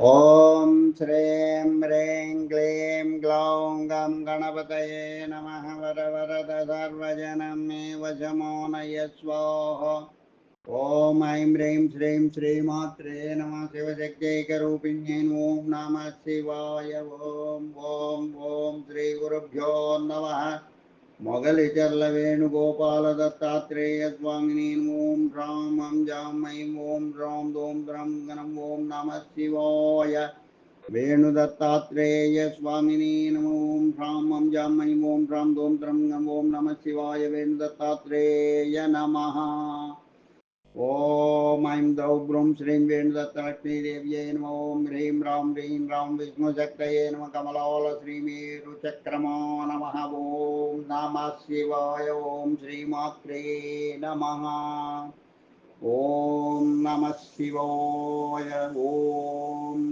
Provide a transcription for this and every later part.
ॐ श्रीं ह्रीं क्लीं ग्लौं गं गणपतये नमः वरवरद सर्वजनं मे वशमो नय स्वाहा ॐ ऐं ह्रीं श्रीं श्रीमात्रे नमः शिवशक्त्यैकरूपिण्यै ॐ नमः शिवाय। ॐ ॐ ॐ श्रीगुरुभ्यो नमः। ಮೊಗಲಿಚರ್ಲ ವೇಣುಗೋಪಾಲ ದತ್ತಾತ್ರೇಯ ಸ್ವಾಮಿನೀನ್ ಓಂ ರಾಂ ಹಂ ಜಾಂ ಐಂ ಓಂ ರಾಂ ದೋಂ ದ್ರಂ ಗಣಂ ಓಂ ನಮಃ ಶಿವಾಯ ವೇಣುದತ್ತಾತ್ರೇಯ ಸ್ವಾಮಿನೇ ನಮ ಓಂ ರಾಂ ಹಂ ಜಾಂ ಐಂ ಓಂ ರಾಂ ದೋಂ ದ್ರಂ ಗಂ ಓಂ ನಮಃ ಶಿವಾಯ ವೇಣುದತ್ತಾತ್ರೇಯ ನಮಃ ಓಂ ऐं दौ ग्रूं श्रीं वेणुदत्तलक्ष्मीदेव्यै नम ॐ ह्रीं रां ह्रीं रां विष्णुशक्तये नम कमलोलश्रीमेरुचक्रमो नमः ॐ नमः शिवाय ॐ श्रीमात्रे नमः ॐ नमः शिवाय ॐ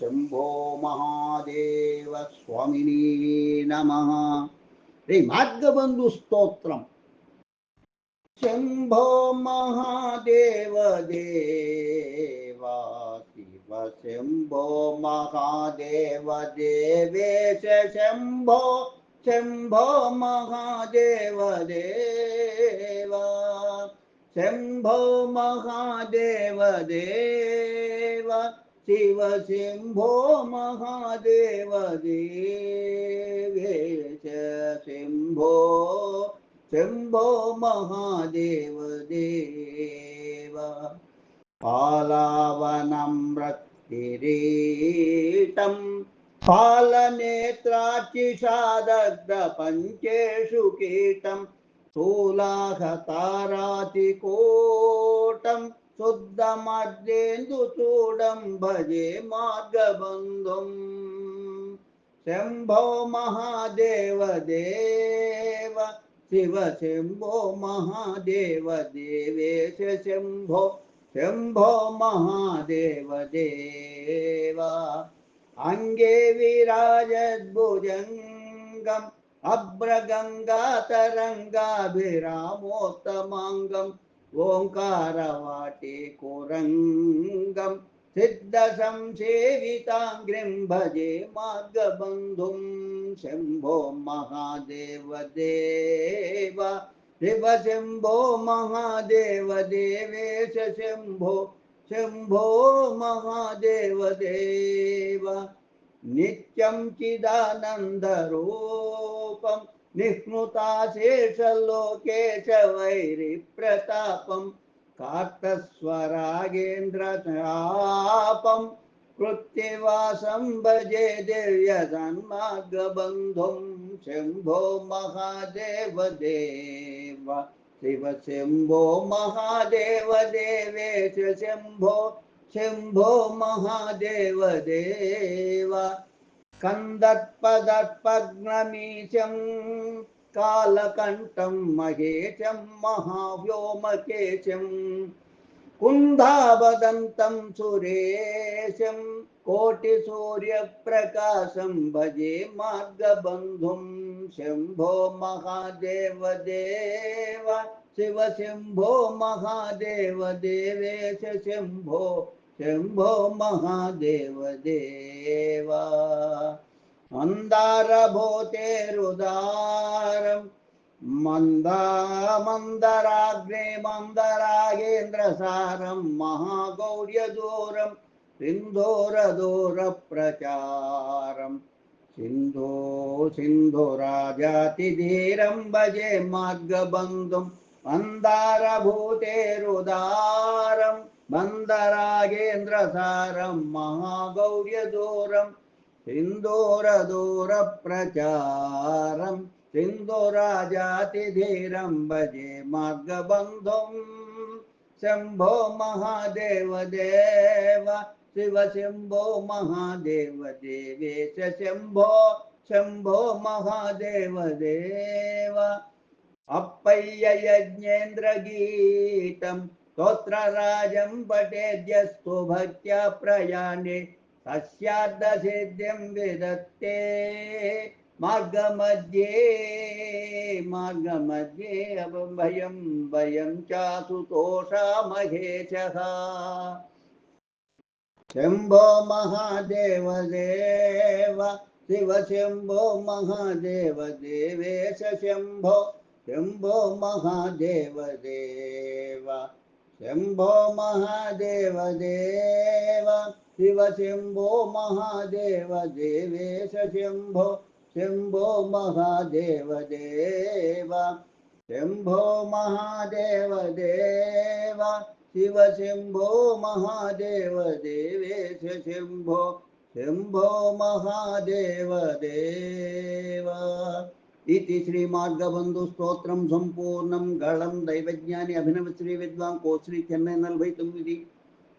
शम्भो महादेव नमः श्रीमार्गबन्धुस्तोत्रम् शम्भो महादेव देवा शिव शम्भो महादेव देवेश शम्भो शम्भो महादेव देवा शम्भो महादेव देव शिव शम्भो महादेव देवेश शम्भो शम्भो महादेव देव पालावनम्रकिरीटं फालनेत्राचिषादग्धपञ्चेषु कीटं स्थूलाहतारातिकोटं शुद्धमर्देन्दुचूडं भजे मार्गबन्धुम् शम्भो महादेव देव शिव शम्भो महादेव देवेश शम्भो शम्भो महादेव देव अङ्गे विराजद्भुजङ्गम्, अभ्रगङ्गातरङ्गाभिरामोत्तमाङ्गम् ओङ्कारवाटे कुरङ्गम् सिद्धसंसेविताङ्घ्रिं भजे मार्गबन्धुं शम्भो महादेव देव शिव शम्भो महादेव देवेश शम्भो शम्भो महादेव देव नित्यं चिदानन्दरूपं निह्नुताशेषलोके च वैरिप्रतापम् कार्तस्वरागेन्द्रचापं कृत्तिवासं भजे दिव्यसन्मार्गबन्धुं शम्भो महादेव देव शिव शम्भो महादेव देवेश शम्भो शम्भो महादेव देव कन्दर्पदर्पग्नमीशं कालकण्ठं महेशं, महाव्योमकेशं कुन्दावदन्तं सुरेशं कोटिसूर्यप्रकाशं भजे मार्गबन्धुं शम्भो महादेव देव शिव शम्भो महादेव देवेश शम्भो शम्भो महादेव देव मन्दारभूतेरुदारं मन्दा मन्दराग्ने मन्दरागेन्द्रसारं महागौर्यदूरं सिन्धोरदूरप्रचारं सिन्धो सिन्धुराजातिधीरं भजे मार्गबन्धुं मन्दारभूतेरुदारं मन्दरागेन्द्रसारं महागौर्यदूरं सिन्दूरदूरप्रचारं सिन्धुराजातिधीरं भजे मार्गबन्धुं शम्भो महादेव देव शिव शम्भो महादेव देवेश शम्भो शम्भो महादेव देव अप्पय्य यज्ञेन्द्रगीतं स्तोत्रराजं पठेद्यस्तु भक्त्या प्रयाणे तस्यार्धसिद्धिं विदत्ते। मार्गमध्ये मार्गमध्ये भयं भयं चासुतोषा महेशः शम्भो महादेव देव शिव शम्भो महादेव देवेश शम्भो शम्भो महादेव देव शम्भो महादेव देव शिव शम्भो महादेव देवेश शम्भो ശംഭോ മഹാദേവദേവ ശംഭോ മഹാദേവദേവ ശിവ ശംഭോ മഹാദേവദേവേശ ശംഭോ ശംഭോ മഹാദേവദേവ इति श्रीमार्गबन्धुस्तोत्रं सम्पूर्णं गलं दैवज्ञानी अभिनवश्रीविद्वान् कोश्रीचन्नै नल्भयितुम् इति